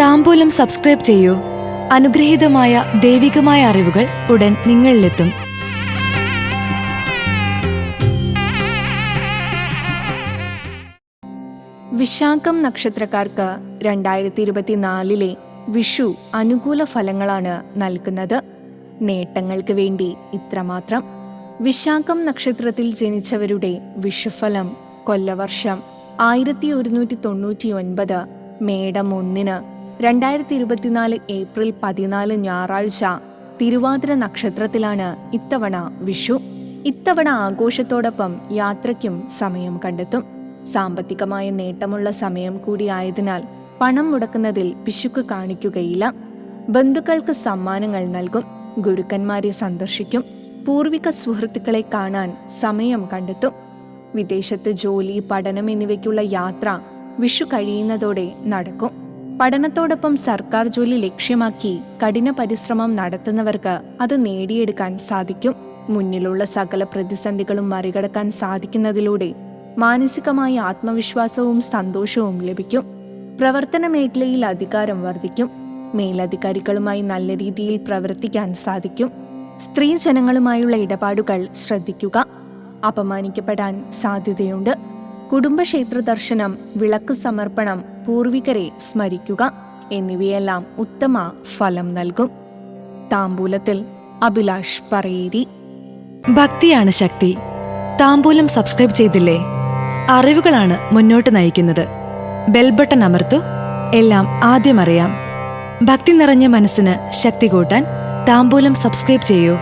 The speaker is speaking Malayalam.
താമ്പൂലം സബ്സ്ക്രൈബ് ചെയ്യൂ. അനുഗ്രഹീതമായ ദൈവികമായ അറിവുകൾ ഉടൻ നിങ്ങളിലെത്തും. വിശാഖം നക്ഷത്രക്കാർക്ക് രണ്ടായിരത്തി ഇരുപത്തിനാലിലെ വിഷു അനുകൂല ഫലങ്ങളാണ് നൽകുന്നത്. നേട്ടങ്ങൾക്ക് വേണ്ടി ഇത്രമാത്രം. വിശാഖം നക്ഷത്രത്തിൽ ജനിച്ചവരുടെ വിഷുഫലം കൊല്ലവർഷം ആയിരത്തി ഒരുന്നൂറ്റി തൊണ്ണൂറ്റി ഒൻപത് മേടം ഒന്നിന് രണ്ടായിരത്തി ഇരുപത്തിനാല് ഏപ്രിൽ പതിനാല് ഞായറാഴ്ച തിരുവാതിര നക്ഷത്രത്തിലാണ് ഇത്തവണ വിഷു. ഇത്തവണ ആഘോഷത്തോടൊപ്പം യാത്രയ്ക്കും സമയം കണ്ടെത്തും. സാമ്പത്തികമായ നേട്ടമുള്ള സമയം കൂടിയായതിനാൽ പണം മുടക്കുന്നതിൽ പിശുക്ക് കാണിക്കുകയില്ല. ബന്ധുക്കൾക്ക് സമ്മാനങ്ങൾ നൽകും. ഗുരുക്കന്മാരെ സന്ദർശിക്കും. പൂർവിക സുഹൃത്തുക്കളെ കാണാൻ സമയം കണ്ടെത്തും. വിദേശത്ത് ജോലി പഠനം എന്നിവയ്ക്കുള്ള യാത്ര വിഷു കഴിയുന്നതോടെ നടക്കും. പഠനത്തോടൊപ്പം സർക്കാർ ജോലി ലക്ഷ്യമാക്കി കഠിന പരിശ്രമം നടത്തുന്നവർക്ക് അത് നേടിയെടുക്കാൻ സാധിക്കും. മുന്നിലുള്ള സകല പ്രതിസന്ധികളും മറികടക്കാൻ സാധിക്കുന്നതിലൂടെ മാനസികമായ ആത്മവിശ്വാസവും സന്തോഷവും ലഭിക്കും. പ്രവർത്തന മേഖലയിൽ അധികാരം വർദ്ധിക്കും. മേലധികാരികളുമായി നല്ല രീതിയിൽ പ്രവർത്തിക്കാൻ സാധിക്കും. സ്ത്രീ ജനങ്ങളുമായുള്ള ഇടപാടുകൾ ശ്രദ്ധിക്കുക. അപമാനിക്കപ്പെടാൻ സാധ്യതയുണ്ട്. കുടുംബക്ഷേത്ര ദർശനം വിളക്ക് സമർപ്പണം പൂർവികരെ സ്മരിക്കുക എന്നിവയെല്ലാം ഉത്തമ ഫലം നൽകും. താമ്പൂലത്തിൽ അഭിലാഷ് പറയേരി. ഭക്തിയാണ് ശക്തി. താമ്പൂലം സബ്സ്ക്രൈബ് ചെയ്തില്ലേ? അറിവുകളാണ് മുന്നോട്ട് നയിക്കുന്നത്. ബെൽബട്ടൺ അമർത്തു. എല്ലാം ആദ്യം അറിയാം. ഭക്തി നിറഞ്ഞ മനസ്സിന് ശക്തി കൂട്ടാൻ താമ്പൂലം സബ്സ്ക്രൈബ് ചെയ്യൂ.